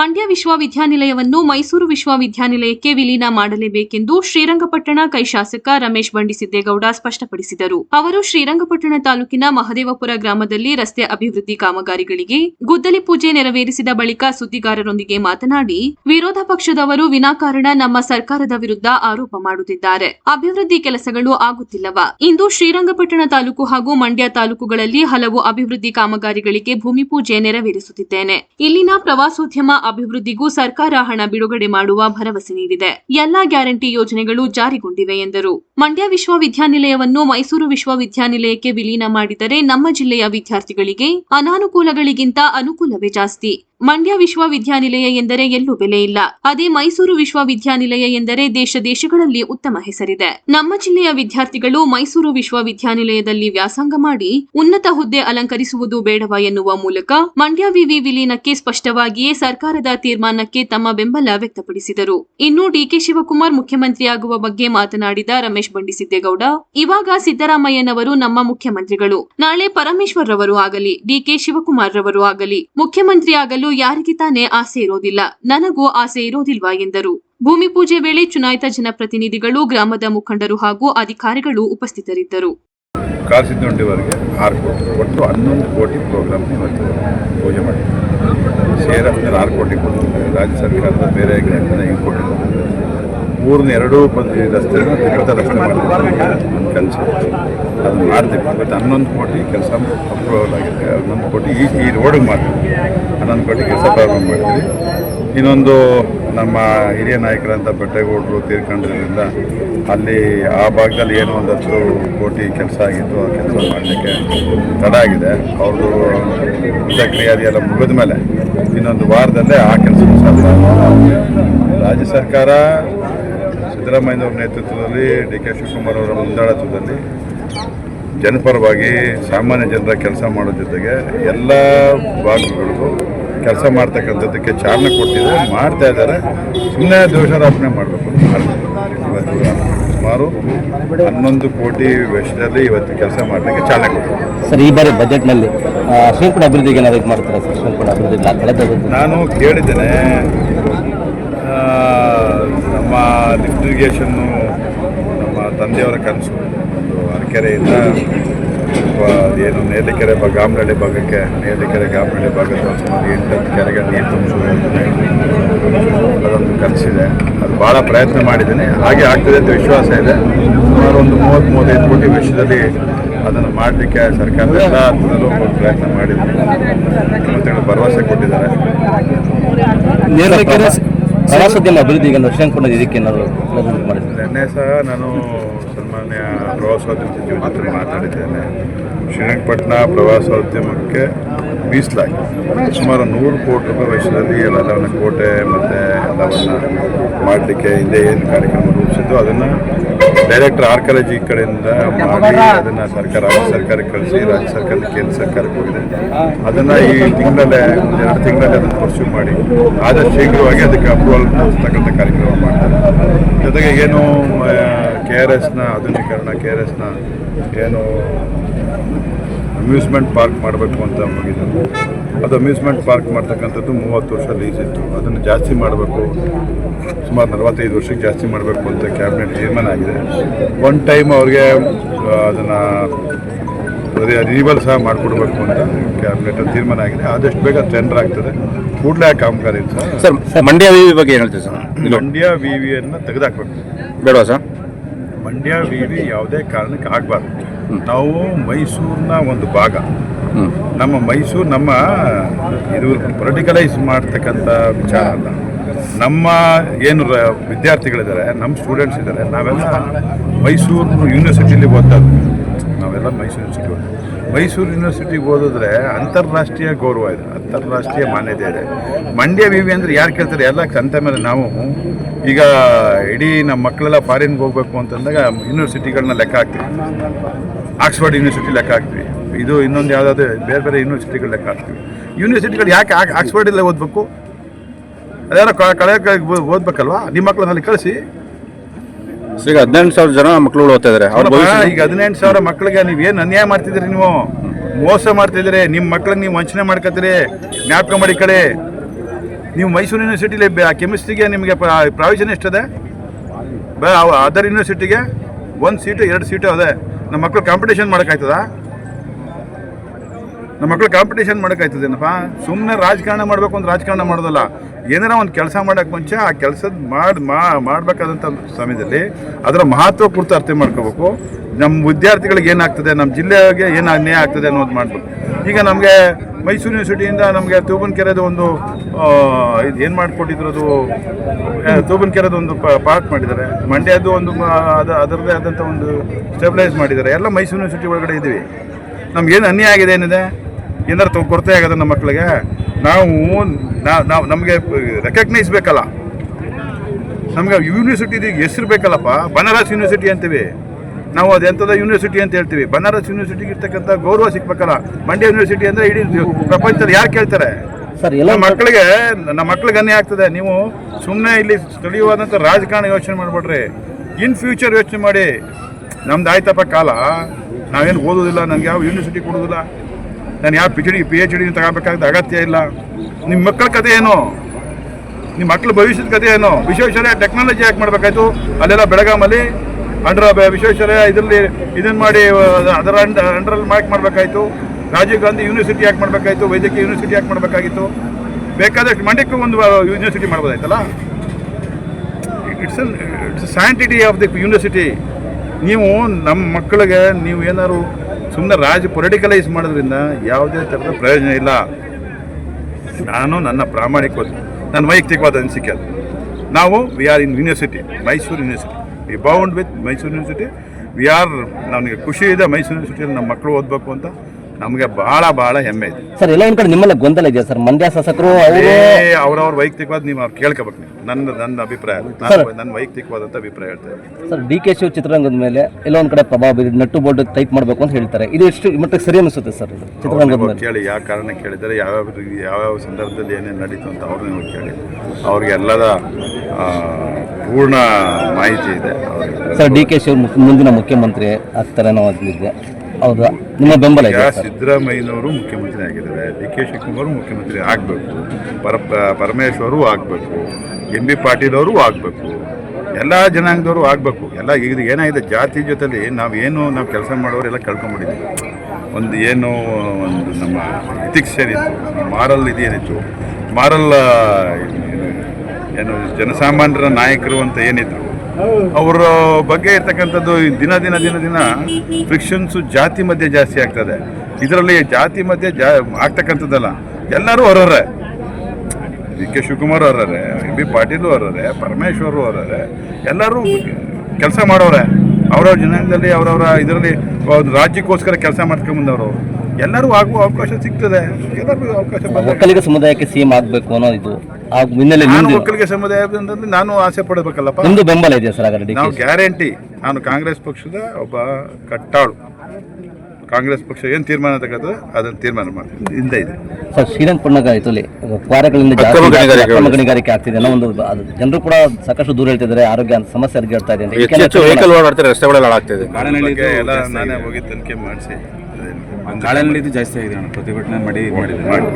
ಮಂಡ್ಯ ವಿಶ್ವವಿದ್ಯಾನಿಲಯವನ್ನು ಮೈಸೂರು ವಿಶ್ವವಿದ್ಯಾನಿಲಯಕ್ಕೆ ವಿಲೀನ ಮಾಡಲೇಬೇಕೆಂದು ಶ್ರೀರಂಗಪಟ್ಟಣ ಕೈ ಶಾಸಕ ರಮೇಶ್ ಬಂಡಿಸಿದ್ದೇಗೌಡ ಸ್ಪಷ್ಟಪಡಿಸಿದರು. ಅವರು ಶ್ರೀರಂಗಪಟ್ಟಣ ತಾಲೂಕಿನ ಮಹದೇವಪುರ ಗ್ರಾಮದಲ್ಲಿ ರಸ್ತೆ ಅಭಿವೃದ್ಧಿ ಕಾಮಗಾರಿಗಳಿಗೆ ಗುದ್ದಲಿ ಪೂಜೆ ನೆರವೇರಿಸಿದ ಬಳಿಕ ಸುದ್ದಿಗಾರರೊಂದಿಗೆ ಮಾತನಾಡಿ, ವಿರೋಧ ಪಕ್ಷದವರು ವಿನಾಕಾರಣ ನಮ್ಮ ಸರ್ಕಾರದ ವಿರುದ್ಧ ಆರೋಪ ಮಾಡುತ್ತಿದ್ದಾರೆ. ಅಭಿವೃದ್ಧಿ ಕೆಲಸಗಳು ಆಗುತ್ತಿಲ್ಲವ? ಇಂದು ಶ್ರೀರಂಗಪಟ್ಟಣ ತಾಲೂಕು ಹಾಗೂ ಮಂಡ್ಯ ತಾಲೂಕುಗಳಲ್ಲಿ ಹಲವು ಅಭಿವೃದ್ಧಿ ಕಾಮಗಾರಿಗಳಿಗೆ ಭೂಮಿ ಪೂಜೆ ನೆರವೇರಿಸುತ್ತಿದ್ದೇನೆ. ಇಲ್ಲಿನ ಪ್ರವಾಸೋದ್ಯಮ ಅಭಿವೃದ್ಧಿಗೂ ಸರ್ಕಾರ ಹಣ ಬಿಡುಗಡೆ ಮಾಡುವ ಭರವಸೆ ನೀಡಿದೆ. ಎಲ್ಲಾ ಗ್ಯಾರಂಟಿ ಯೋಜನೆಗಳು ಜಾರಿಗೊಂಡಿವೆ ಎಂದರು. ಮಂಡ್ಯ ವಿಶ್ವವಿದ್ಯಾನಿಲಯವನ್ನು ಮೈಸೂರು ವಿಶ್ವವಿದ್ಯಾನಿಲಯಕ್ಕೆ ವಿಲೀನ ಮಾಡಿದರೆ ನಮ್ಮ ಜಿಲ್ಲೆಯ ವಿದ್ಯಾರ್ಥಿಗಳಿಗೆ ಅನಾನುಕೂಲಗಳಿಗಿಂತ ಅನುಕೂಲವೇ ಜಾಸ್ತಿ. ಮಂಡ್ಯ ವಿಶ್ವವಿದ್ಯಾನಿಲಯ ಎಂದರೆ ಎಲ್ಲೂ ಬೆಲೆ ಇಲ್ಲ. ಅದೇ ಮೈಸೂರು ವಿಶ್ವವಿದ್ಯಾನಿಲಯ ಎಂದರೆ ದೇಶ ದೇಶಗಳಲ್ಲಿ ಉತ್ತಮ ಹೆಸರಿದೆ. ನಮ್ಮ ಜಿಲ್ಲೆಯ ವಿದ್ಯಾರ್ಥಿಗಳು ಮೈಸೂರು ವಿಶ್ವವಿದ್ಯಾನಿಲಯದಲ್ಲಿ ವ್ಯಾಸಂಗ ಮಾಡಿ ಉನ್ನತ ಹುದ್ದೆ ಅಲಂಕರಿಸುವುದು ಬೇಡವ ಎನ್ನುವ ಮೂಲಕ ಮಂಡ್ಯ ವಿವಿ ವಿಲೀನಕ್ಕೆ ಸ್ಪಷ್ಟವಾಗಿಯೇ ಸರ್ಕಾರದ ತೀರ್ಮಾನಕ್ಕೆ ತಮ್ಮ ಬೆಂಬಲ ವ್ಯಕ್ತಪಡಿಸಿದರು. ಇನ್ನು ಡಿಕೆ ಶಿವಕುಮಾರ್ ಮುಖ್ಯಮಂತ್ರಿಯಾಗುವ ಬಗ್ಗೆ ಮಾತನಾಡಿದ ರಮೇಶ್ ಬಂಡಿಸಿದ್ದೇಗೌಡ, ಇವಾಗ ಸಿದ್ದರಾಮಯ್ಯನವರು ನಮ್ಮ ಮುಖ್ಯಮಂತ್ರಿಗಳು. ನಾಳೆ ಪರಮೇಶ್ವರ್ ರವರು ಆಗಲಿ, ಡಿಕೆ ಶಿವಕುಮಾರ್ ರವರು ಆಗಲಿ ಮುಖ್ಯಮಂತ್ರಿ ಆಗಲು ಯಾರಿಗೆ ತಾನೇ ಆಸೆ ಇರೋದಿಲ್ಲ. ನನಗೂ ಆಸೆ ಇರೋದಿಲ್ವಾ ಎಂದರು. ಭೂಮಿ ಪೂಜೆ ವೇಳೆ ಚುನಾಯಿತ ಜನಪ್ರತಿನಿಧಿಗಳು, ಗ್ರಾಮದ ಮುಖಂಡರು ಹಾಗೂ ಅಧಿಕಾರಿಗಳು ಉಪಸ್ಥಿತರಿದ್ದರು. ಕಾಸಿದ್ದುಂಡಿವರೆಗೆ ಆರು ಕೋಟಿ, ಒಟ್ಟು ಹನ್ನೊಂದು ಕೋಟಿ ಪ್ರೋಗ್ರಾಮ್ ಇವತ್ತು ಪೂಜೆ ಮಾಡಿ ಸೇರಪ್ನಲ್ಲಿ ಆರು ಕೋಟಿ ಕೊಡ್ತಾರೆ ರಾಜ್ಯ ಸರ್ಕಾರದ ಬೇರೆ ಗ್ರಾಮದಿಂದ ಐದು ಕೋಟಿ ಊರಿನ ಎರಡೂ ಬಂದು ರಸ್ತೆ ತಿರುಪತಿ ರಸ್ತೆ ಮಾಡಿದ್ದಾರೆ. ಕೆಲಸ. ಅದನ್ನು ಮಾಡ್ತೀವಿ ಇವತ್ತು ಹನ್ನೊಂದು ಕೋಟಿ ಕೆಲಸ ಅಪ್ರೂವಲ್ ಆಗಿದೆ. ಹನ್ನೊಂದು ಕೋಟಿ ಈ ಈ ರೋಡಿಗೆ ಮಾಡ್ತೀವಿ ಹನ್ನೊಂದು ಪಟ್ಟಿಗೆ ಕೆಲಸ ಪ್ರಾರಂಭ ಮಾಡಿದ್ವಿ. ಇನ್ನೊಂದು ನಮ್ಮ ಹಿರಿಯ ನಾಯಕರಂತ ಬೆಟ್ಟೇಗೌಡರು ತೀರ್ಕೊಂಡಿರೋದ್ರಿಂದ ಅಲ್ಲಿ ಆ ಭಾಗದಲ್ಲಿ ಏನು ಒಂದು ಹತ್ತು ಕೋಟಿ ಕೆಲಸ ಆಗಿತ್ತು, ಆ ಕೆಲಸ ಮಾಡಲಿಕ್ಕೆ ತಡ ಆಗಿದೆ. ಅವ್ರದ್ದು ಪ್ರಕ್ರಿಯಾದಿ ಎಲ್ಲ ಮುಗಿದ ಮೇಲೆ ಇನ್ನೊಂದು ವಾರದಲ್ಲೇ ಆ ಕೆಲಸ ರಾಜ್ಯ ಸರ್ಕಾರ ಸಿದ್ದರಾಮಯ್ಯನವ್ರ ನೇತೃತ್ವದಲ್ಲಿ ಡಿ ಕೆ ಶಿವಕುಮಾರ್ ಅವರ ಮುಂದಾಳತ್ವದಲ್ಲಿ ಜನಪರವಾಗಿ ಸಾಮಾನ್ಯ ಜನರ ಕೆಲಸ ಮಾಡೋ ಜೊತೆಗೆ ಎಲ್ಲ ಭಾಗಗಳಿಗೂ ಕೆಲಸ ಮಾಡ್ತಕ್ಕಂಥದ್ದಕ್ಕೆ ಚಾಲನೆ ಕೊಟ್ಟಿದ್ದಾರೆ ಮಾಡ್ತಾ ಇದ್ದಾರೆ. ಸುಮ್ಮನೆ ದೋಷಾರೋಪಣೆ ಮಾಡಬೇಕು. ಇವತ್ತು ಸುಮಾರು ಹನ್ನೊಂದು ಕೋಟಿ ವೆಚ್ಚದಲ್ಲಿ ಇವತ್ತು ಕೆಲಸ ಮಾಡಲಿಕ್ಕೆ ಚಾಲನೆ ಕೊಟ್ಟಿದ್ದಾರೆ ಸರ್ ಈ ಬಾರಿ ಬಜೆಟ್ನಲ್ಲಿ ಶ್ರೀರಂಗಪಟ್ಟಣ ಅಭಿವೃದ್ಧಿಗೆ ಏನಾದ್ರು ಇದು ಮಾಡ್ತಾರೆ ಸರ್? ಶ್ರೀರಂಗಪಟ್ಟಣ ಅಭಿವೃದ್ಧಿ ನಾನು ಕೇಳಿದ್ದೇನೆ ನಮ್ಮ ಲಿಫ್ಟ್ ಇರಿಗೇಷನ್ನು ನಮ್ಮ ತಂದೆಯವರ ಕನಸು ಅರಕೆರೆಯಿಂದ ಏನು ನೇರಳೆಕೆರೆ ಭಾಗ ಗಾಮನಹಳ್ಳಿ ಭಾಗಕ್ಕೆ ನೇರಳೆಕೆರೆ ಗಾಮನಹಳ್ಳಿ ಭಾಗದ ಸುಮಾರು ಎಂಟತ್ತು ಕೆರೆಗೆ ನೀರು ತುಂಬಿಸುವ ಅದೊಂದು ಖರ್ಚಿದೆ. ಅದು ಭಾಳ ಪ್ರಯತ್ನ ಮಾಡಿದ್ದೀನಿ. ಹಾಗೆ ಆಗ್ತದೆ ಅಂತ ವಿಶ್ವಾಸ ಇದೆ. ಸುಮಾರು ಒಂದು ಮೂವತ್ತು ಮೂವತ್ತೈದು ಕೋಟಿ ವೆಚ್ಚದಲ್ಲಿ ಅದನ್ನು ಮಾಡಲಿಕ್ಕೆ ಸರ್ಕಾರದ ಎಲ್ಲ ಹಂತದಲ್ಲೂ ಪ್ರಯತ್ನ ಮಾಡಿದ್ದೀನಿ. ಮುಖ್ಯಮಂತ್ರಿಗಳು ಭರವಸೆ ಕೊಟ್ಟಿದ್ದಾರೆ. ಪ್ರವಾಸೋದ್ಯಮ ಅಭಿವೃದ್ಧಿಗೆ ಏನಾದ್ರು ಇದಕ್ಕೆ ನಾನು ಮಾಡಿದ್ದಾರೆ ನಿನ್ನೆ ಸಹ ನಾನು ಸನ್ಮಾನ್ಯ ಪ್ರವಾಸೋದ್ಯಮ ಸಚಿವ ಜೊತೆ ಮಾತಾಡಿದ್ದೇನೆ. ಶ್ರೀರಂಗಪಟ್ಟಣ ಪ್ರವಾಸೋದ್ಯಮಕ್ಕೆ ಮೀಸಲಾಗಿ. ಸುಮಾರು ನೂರು ಕೋಟಿ ರೂಪಾಯಿ ವೆಚ್ಚದಲ್ಲಿ ಎಲ್ಲವನ್ನ ಕೋಟೆ ಮತ್ತು ಎಲ್ಲವನ್ನು ಮಾಡಲಿಕ್ಕೆ ಹಿಂದೆ ಏನು ಕಾರ್ಯಕ್ರಮ ರೂಪಿಸಿದ್ದು ಅದನ್ನು ಡೈರೆಕ್ಟರ್ ಆರ್ಕಾಲಜಿ ಕಡೆಯಿಂದ ಮಾಡಿ ಅದನ್ನು ಸರ್ಕಾರ ಸರ್ಕಾರಕ್ಕೆ ಕಳಿಸಿ, ರಾಜ್ಯ ಸರ್ಕಾರದ ಕೇಂದ್ರ ಸರ್ಕಾರಕ್ಕೆ ಹೋಗಿದೆ. ಅದನ್ನು ಈ ತಿಂಗಳಲ್ಲೇ ಎರಡು ತಿಂಗಳಲ್ಲಿ ಅದನ್ನು ಪರ್ಸ್ಯೂ ಮಾಡಿ. ಆದಷ್ಟು ಶೀಘ್ರವಾಗಿ ಅದಕ್ಕೆ ಅಪ್ರೂವಲ್ ತಕ್ಕಂಥ ಕಾರ್ಯಕ್ರಮ ಮಾಡ್ತಾರೆ. ಜೊತೆಗೆ ಏನು ಕೆ ಆರ್ ಎಸ್ನ ಆಧುನೀಕರಣ ಕೆ ಆರ್ ಎಸ್ನ ಏನು ಅಮ್ಯೂಸ್ಮೆಂಟ್ ಪಾರ್ಕ್ ಮಾಡಬೇಕು ಅಂತ ಮುಗಿದು. ಅದು ಅಮ್ಯೂಸ್ಮೆಂಟ್ ಪಾರ್ಕ್ ಮಾಡ್ತಕ್ಕಂಥದ್ದು ಮೂವತ್ತು ವರ್ಷ ಲೀಸ್ ಇತ್ತು. ಅದನ್ನು ಜಾಸ್ತಿ ಮಾಡಬೇಕು ಸುಮಾರು ನಲವತ್ತೈದು ವರ್ಷಕ್ಕೆ ಜಾಸ್ತಿ ಮಾಡಬೇಕು ಅಂತ ಕ್ಯಾಬಿನೆಟ್ ತೀರ್ಮಾನ ಆಗಿದೆ. ಒನ್ ಟೈಮ್ ಅವ್ರಿಗೆ ಅದನ್ನು ರಿನಿವಲ್ ಸಹ ಮಾಡಿಕೊಡ್ಬೇಕು ಅಂತ ಕ್ಯಾಬಿನೆಟ್ ತೀರ್ಮಾನ ಆಗಿದೆ. ಆದಷ್ಟು ಬೇಗ ಟೆಂಡರ್ ಆಗ್ತದೆ. ಕೂಡಲೇ ಆ ಕಾಮಗಾರಿ ಸರ್ ಮಂಡ್ಯ ವಿವಿ ಬಗ್ಗೆ ಏನು ಹೇಳ್ತೀವಿ ಸರ್? ಮಂಡ್ಯ ವಿ ವಿಯನ್ನು ತೆಗೆದಾಕ್ಬೇಕು. ಬೇಡವಾ ಸರ್? ಮಂಡ್ಯ ವಿವಿ ಯಾವುದೇ ಕಾರಣಕ್ಕೆ ಆಗಬಾರ್ದು. ನಾವು ಮೈಸೂರಿನ ಒಂದು ಭಾಗ. ನಮ್ಮ ಮೈಸೂರು ನಮ್ಮ ಇದು ಪೊಲಿಟಿಕಲೈಸ್ ಮಾಡ್ತಕ್ಕಂಥ ವಿಚಾರ ಅಲ್ಲ. ನಮ್ಮ ಏನು ವಿದ್ಯಾರ್ಥಿಗಳಿದ್ದಾರೆ ನಮ್ಮ ಸ್ಟೂಡೆಂಟ್ಸ್ ಇದ್ದಾರೆ ನಾವೆಲ್ಲ ಮೈಸೂರು ಯೂನಿವರ್ಸಿಟಿಲಿ ಓದೋದು ನಾವೆಲ್ಲ ಮೈಸೂರು ಯೂನಿವರ್ಸಿಟಿ ಮೈಸೂರು ಯೂನಿವರ್ಸಿಟಿಗೆ ಓದಿದ್ರೆ ಅಂತಾರಾಷ್ಟ್ರೀಯ ಗೌರವ ಇದೆ, ಅಂತಾರಾಷ್ಟ್ರೀಯ ಮಾನ್ಯತೆ ಇದೆ. ಮಂಡ್ಯ ವಿ ವಿ ಅಂದರೆ ಯಾರು ಕೇಳ್ತಾರೆ? ಎಲ್ಲ ಕಂತ ಮೇಲೆ ನಾವು. ಈಗ ಇಡೀ ನಮ್ಮ ಮಕ್ಕಳೆಲ್ಲ ಫಾರಿನ್ಗೆ ಹೋಗ್ಬೇಕು ಅಂತಂದಾಗ ಯೂನಿವರ್ಸಿಟಿಗಳನ್ನ ಲೆಕ್ಕ ಹಾಕ್ತೀವಿ. ಆಕ್ಸ್ಫರ್ಡ್ ಯೂನಿವರ್ಸಿಟಿ ಲೆಕ್ಕ ಹಾಕ್ತೀವಿ. ಇದು ಇನ್ನೊಂದು ಯಾವುದಾದ್ರು ಬೇರೆ ಬೇರೆ ಯೂನಿವರ್ಸಿಟಿಗಳು ಲೆಕ್ಕ ಹಾಕ್ತೀವಿ. ಯೂನಿವರ್ಸಿಟಿಗಳು ಯಾಕೆ ಆಕ್- ಆಕ್ಸ್ಫರ್ಡಲ್ಲೇ ಓದಬೇಕು? ಅದೇನೋ ಕಳೆ ಓದಬೇಕಲ್ವಾ? ನಿಮ್ಮ ಮಕ್ಕಳನ್ನ ಅಲ್ಲಿ ಈಗ ಹದಿನೆಂಟು ಸಾವಿರ ಜನ ಮಕ್ಕಳು ಓದ್ತಾ ಇದ್ದಾರೆ ಅವ್ರ ನೋಡಪ್ಪ, ಭವಿಷ್ಯ ಈಗ ಹದಿನೆಂಟು ಸಾವಿರ ಮಕ್ಕಳಿಗೆ ನೀವು ಏನು ಅನ್ಯಾಯ ಮಾಡ್ತಿದ್ದೀರಿ ನೀವು? ಮೋಸ ಮಾಡ್ತಿದ್ದೀರಿ ನಿಮ್ಮ ಮಕ್ಳಿಗೆ ನೀವು ವಂಚನೆ ಮಾಡ್ಕತ್ತೀರಿ. ಜ್ಞಾಪಕ ಮಾಡಿ ಈ ಕಡೆ. ನೀವು ಮೈಸೂರು ಯೂನಿವರ್ಸಿಟಿಲಿ ಕೆಮಿಸ್ಟ್ರಿಗೆ ನಿಮಗೆ ಪ್ರಾವಿಷನ್ ಎಷ್ಟಿದೆ? ಬ ಅದರ್ ಯೂನಿವರ್ಸಿಟಿಗೆ ಒಂದು ಸೀಟು ಎರಡು ಸೀಟು ಅದೇ ನಮ್ಮ ಮಕ್ಕಳು ಕಾಂಪಿಟೇಷನ್ ಮಾಡೋಕ್ಕಾಯ್ತದ ನಮ್ಮ ಮಕ್ಕಳು ಕಾಂಪಿಟೇಷನ್ ಮಾಡೋಕ್ಕಾಯ್ತದೇನಪ್ಪ ಸುಮ್ಮನೆ ರಾಜಕಾರಣ ಮಾಡಬೇಕು ಅಂತ ರಾಜಕಾರಣ ಮಾಡೋದಲ್ಲ. ಏನಾರ ಒಂದು ಕೆಲಸ ಮಾಡೋಕ್ಕೆ ಮುಂಚೆ ಆ ಕೆಲಸದ ಮಾಡಿ ಮಾಡಬೇಕಾದಂಥ ಸಮಯದಲ್ಲಿ ಅದರ ಮಹತ್ವ ಕುರಿತು ಅರ್ಥ ಮಾಡ್ಕೋಬೇಕು. ನಮ್ಮ ವಿದ್ಯಾರ್ಥಿಗಳಿಗೆ ಏನಾಗ್ತದೆ ನಮ್ಮ ಜಿಲ್ಲೆಗೆ ಏನು ಅನ್ಯಾಯ ಆಗ್ತದೆ ಅನ್ನೋದು ಮಾಡಬೇಕು. ಈಗ ನಮಗೆ ಮೈಸೂರು ಯೂನಿವರ್ಸಿಟಿಯಿಂದ ನಮಗೆ ತೂಬನ್ಕೆರೆದು ಒಂದು ಇದು ಏನು ಮಾಡಿಕೊಟ್ಟಿದ್ರು ಅದು ತೂಬನ್ ತೂಬನ್ಕೆರೆದು ಒಂದು ಪಾರ್ಕ್ ಮಾಡಿದ್ದಾರೆ. ಮಂಡ್ಯದ್ದು ಒಂದು ಅದು ಅದ, ಅದರದ್ದೇ ಆದಂಥ ಒಂದು ಸ್ಟೆಬಿಲೈಸ್ ಮಾಡಿದ್ದಾರೆ. ಎಲ್ಲ ಮೈಸೂರು ಯೂನಿವರ್ಸಿಟಿ ಒಳಗಡೆ ಇದ್ದೀವಿ. ನಮ್ಗೇನು ಅನ್ಯಾಯ ಆಗಿದೆ ಏನಿದೆ? ಏನಾರು ತೊ ಕೊರತೆ ಆಗದ ನಮ್ಮ ಮಕ್ಕಳಿಗೆ ನಾವು ನಾ- ನಾವು ನಮಗೆ ರೆಕಗ್ನೈಸ್ ಬೇಕಲ್ಲ. ನಮ್ಗೆ ಯೂನಿವರ್ಸಿಟಿ ಹೆಸರು ಬೇಕಲ್ಲಪ್ಪ ಬನಾರಸ್ ಯೂನಿವರ್ಸಿಟಿ ಅಂತೀವಿ. ನಾವು ಅದು ಎಂಥದ ಯೂನಿವರ್ಸಿಟಿ ಅಂತ ಹೇಳ್ತೀವಿ. ಬನಾರಸ್ ಯೂನಿವರ್ಸಿಟಿಗೆ ಇರ್ತಕ್ಕಂಥ ಗೌರವ ಸಿಗ್ಬೇಕಲ್ಲ. ಮಂಡ್ಯ ಯೂನಿವರ್ಸಿಟಿ ಅಂದರೆ ಇಡೀ ಪ್ರಪಂಚದಲ್ಲಿ ಯಾರು ಕೇಳ್ತಾರೆ? ಸರ್ ಎಲ್ಲ ನಮ್ಮ ಮಕ್ಕಳಿಗೆ ನಮ್ಮ ಮಕ್ಕಳಿಗೆ ಅನ್ಯಾಯ ಆಗ್ತದೆ. ನೀವು ಸುಮ್ಮನೆ ಇಲ್ಲಿ ಸ್ಥಳೀಯವಾದಂಥ ರಾಜಕಾರಣ ಯೋಚನೆ ಮಾಡಿಬಿಡ್ರಿ. ಇನ್ ಫ್ಯೂಚರ್ ಯೋಚನೆ ಮಾಡಿ. ನಮ್ದು ಆಯ್ತಪ್ಪ ಕಾಲ. ನಾವೇನು ಓದೋದಿಲ್ಲ ನನಗೆ ಯಾವ ಯೂನಿವರ್ಸಿಟಿ ಕೊಡೋದಿಲ್ಲ. ನಾನು ಯಾವ P G D P H D ತಗೋಬೇಕಾದ ಅಗತ್ಯ ಇಲ್ಲ. ನಿಮ್ಮ ಮಕ್ಕಳ ಕಥೆ ಏನು? ನಿಮ್ಮ ಮಕ್ಕಳ ಭವಿಷ್ಯದ ಕತೆ ಏನು? ವಿಶ್ವೇಶ್ವರಯ್ಯ ಟೆಕ್ನಾಲಜಿ ಯಾಕೆ ಮಾಡಬೇಕಾಯ್ತು? ಅಲ್ಲೆಲ್ಲ ಬೆಳಗಾಮಲ್ಲಿ ಅಂಡರ್ ವಿಶ್ವೇಶ್ವರಯ್ಯ ಇದರಲ್ಲಿ ಇದನ್ನು ಮಾಡಿ, ಅದರ ಅಂಡರ್ ಅಂಡರಲ್ಲಿ ಮಾರ್ಕ್ ಮಾಡಬೇಕಾಯ್ತು. ರಾಜೀವ್ ಗಾಂಧಿ ಯೂನಿವರ್ಸಿಟಿ ಯಾಕೆ ಮಾಡಬೇಕಾಯ್ತು? ವೈದ್ಯಕೀಯ ಯೂನಿವರ್ಸಿಟಿ ಯಾಕೆ ಮಾಡಬೇಕಾಗಿತ್ತು? ಬೇಕಾದಷ್ಟು ಮಂಡ್ಯಕ್ಕೂ ಒಂದು university ಮಾಡ್ಬೋದಾಯ್ತಲ್ಲ? It's it's sanctity of the university ನೀವು ನಮ್ಮ ಮಕ್ಕಳಿಗೆ ನೀವು ಏನಾದ್ರು ಸುಮ್ಮನೆ ರಾಜ ಪೊಲಿಟಿಕಲೈಸ್ ಮಾಡೋದ್ರಿಂದ ಯಾವುದೇ ಥರದ ಪ್ರಯೋಜನ ಇಲ್ಲ. ನಾನು ನನ್ನ ಪ್ರಾಮಾಣಿಕವಾದ ನನ್ನ ವೈಯಕ್ತಿಕವಾದ ಅನಿಸಿಕೆ ಅದು. ನಾವು we are in university Mysore university we bound with Mysore university we are ನನಗೆ ಖುಷಿ ಇದೆ ಮೈಸೂರು ಯೂನಿವರ್ಸಿಟಿಯಲ್ಲಿ ನಮ್ಮ ಮಕ್ಕಳು ಓದಬೇಕು ಅಂತ. ನಮಗೆ ಬಹಳ ಬಹಳ ಹೆಮ್ಮೆ ಇದೆ. ಸರ್ ಎಲ್ಲ ಒಂದ್ ಕಡೆ ನಿಮ್ಮಲ್ಲ ಗೊಂದಲ ಇದೆಯಾ ಸರ್? ಮಂಡ್ಯ ಶಾಸಕರು ಅವರು ಅವ್ರವ್ರ ವೈಯಕ್ತಿಕವಾದ ನೀವು ಅವ್ರು ಕೇಳ್ಕೋಬೇಕು ನೀವು. ನನ್ನ ನನ್ನ ಅಭಿಪ್ರಾಯ. ನಾನು ನನ್ನ ವೈಯಕ್ತಿಕವಾದಂಥ ಅಭಿಪ್ರಾಯ ಹೇಳ್ತಾ ಇದ್ದೀನಿ. ಸರ್ ಡಿ ಕೆ ಶಿವ ಚಿತ್ರರಂಗದ ಮೇಲೆ ಎಲ್ಲ ಒಂದ್ ಕಡೆ ಪ್ರಭಾವ ಬೀರಿ ನಟ್ಟು ಬೋರ್ಡ್ ಟೈಪ್ ಮಾಡಬೇಕು ಅಂತ ಹೇಳ್ತಾರೆ. ಇದು ಎಷ್ಟು ಮಟ್ಟಕ್ಕೆ ಸರಿ ಅನಿಸುತ್ತೆ ಸರ್ ಇದು ಚಿತ್ರರಂಗದ ಅವ್ರನ್ನ ಮೇಲೆ? ಕೇಳಿ ಯಾವ ಕಾರಣ ಕೇಳಿದರೆ ಯಾವ್ಯಾವ ಯಾವ ಯಾವ್ಯಾವ ಸಂದರ್ಭದಲ್ಲಿ ಏನೇನು ನಡೀತು ಅಂತ ಅವ್ರನ್ನ ನೀವು ಕೇಳಿ. ಅವ್ರಿಗೆಲ್ಲದ ಆ, ಪೂರ್ಣ ಮಾಹಿತಿ ಇದೆ. ಅವ್ರಿಗೆ ಸರ್ ಡಿ ಕೆ ಶಿವ ಮುಂದಿನ ಮುಖ್ಯಮಂತ್ರಿ ಆಗ್ತಾರೆ ಅನ್ನೋ ಹೌದಾ. ನಿಮ್ಮ ಬೆಂಬಲ ಇದೆ ಸರ್. ಸಿದ್ದರಾಮಯ್ಯನವರು ಮುಖ್ಯಮಂತ್ರಿ ಆಗಿದ್ದಾರೆ. ಡಿ ಕೆ ಶಿವಕುಮಾರ್ ಮುಖ್ಯಮಂತ್ರಿ ಆಗಬೇಕು. ಪರ ಪರಮೇಶ್ವರು ಆಗಬೇಕು. ಎಂ ಬಿ ಪಾಟೀಲ್ ಅವರು ಆಗಬೇಕು. ಎಲ್ಲ ಜನಾಂಗದವರು ಆಗಬೇಕು. ಎಲ್ಲ ಈಗ ಏನಾಗಿದೆ? ಜಾತಿ ಜೊತೆಲಿ ನಾವೇನು ನಾವು ಕೆಲಸ ಮಾಡೋರೆಲ್ಲ ಕಳ್ಕೊಂಬಿಟ್ಟಿದ್ದೀವಿ. ಒಂದು ಏನು ಒಂದು ನಮ್ಮ ಇಥಿಕ್ಸ್ ಏನಿತ್ತು ಮಾರಲ್ ಇದೇನಿತ್ತು ಮಾರಲ್ ಏನು ಜನಸಾಮಾನ್ಯರ ನಾಯಕರು ಅಂತ ಏನಿದ್ರು ಅವರ ಬಗ್ಗೆ ಇರ್ತಕ್ಕಂಥದ್ದು ದಿನ ದಿನ ದಿನ ದಿನ ಫ್ರಿಕ್ಷನ್ಸು ಜಾತಿ ಮಧ್ಯೆ ಜಾಸ್ತಿ ಆಗ್ತದೆ. ಇದರಲ್ಲಿ ಜಾತಿ ಮಧ್ಯೆ ಜಾ ಆಗ್ತಕ್ಕಂಥದ್ದಲ್ಲ. ಎಲ್ಲರೂ ಹೊರರೆ ಡಿ ಕೆ ಶಿವಕುಮಾರ್ ಅವರೇ ಬಿ ಪಾಟೀಲ್ ಅವರೇ ಪರಮೇಶ್ವರ್ ಅವರೇ ಎಲ್ಲರೂ ಕೆಲಸ ಮಾಡೋರೆ ಅವರವ್ರ ಜನಾಂಗದಲ್ಲಿ, ಅವರವರ ಇದರಲ್ಲಿ ರಾಜ್ಯಕ್ಕೋಸ್ಕರ ಕೆಲಸ ಮಾಡ್ಕೊಂಬಂದವರು ಎಲ್ಲರೂ ಆಗುವ ಅವಕಾಶ ಸಿಗ್ತದೆ. ಎಲ್ಲರಿಗೂ ಅವಕಾಶ ಒಕ್ಕಲಿಗ ಸಮುದಾಯಕ್ಕೆ ಸಿಎಂ ಆಗಬೇಕು ಅನ್ನೋ ಇದು. ಆ ಹಿನ್ನೆಲೆ ನಾನು ನಿಮ್ದು ಒಕ್ಕಲಿಗೆ ಸಮುದಾಯದಲ್ಲಿ ನಾನು ಆಸೆ ಪಡಬೇಕಲ್ಲಪ್ಪ. ನಿಮ್ದು ಬೆಂಬಲ ಇದೆಯಾ ಸರ್ ಹಾಗಾದ್ರೆ ನಾವು ಗ್ಯಾರಂಟಿ ನಾನು ಕಾಂಗ್ರೆಸ್ ಪಕ್ಷದ ಒಬ್ಬ ಕಟ್ಟಾಳು. ಕಾಂಗ್ರೆಸ್ ಪಕ್ಷ ಏನು ತೀರ್ಮಾನ ತಗೋದು ಅದನ್ನು ತೀರ್ಮಾನ ಮಾಡ್ತೀನಿ ಹಿಂದೆ ಇದೆ. ಸರ್ ಶ್ರೀರಂಗಪಟ್ಟಣ ಇದರಲ್ಲಿ ಕ್ವಾರೆಗಳಿಂದ ಜಾಸ್ತಿ ಅಕ್ರಮ ಗಣಿಗಾರಿಕೆ ಆಗ್ತಿದೆ ಅನ್ನೋ ಒಂದು ಅದು ಜನರು ಕೂಡ ಸಾಕಷ್ಟು ದೂರ ಹೇಳ್ತಿದ್ದಾರೆ ಆರೋಗ್ಯ ಸಮಸ್ಯೆ ಅರ್ಗಿಡ್ತಾ ಇದೆ ಅಂತ. ಹೆಚ್ಚು ಇದಕ್ಕೆಲ್ಲ ಹೆಚ್ಚು ವೆಹಿಕಲ್ ಓಡಾಡ್ತಾರೆ ರಸ್ತೆಗಳೆಲ್ಲ ಹಾಳಾಗ್ತಿದೆ. ಬಗ್ಗೆ ಎಲ್ಲ ನಾನೇ ಹೋಗಿ ತನಿಖೆ ಮಾಡಿಸಿ ಕಾಳೆನಲ್ಲಿದ್ದು ಜಾಸ್ತಿ ಆಗಿದೆ ಅಣ್ಣ ಪ್ರತಿಭಟನೆ ಮಾಡಿ ಮಾಡಿದ್ದಾರೆ. ಮಾಡಿ.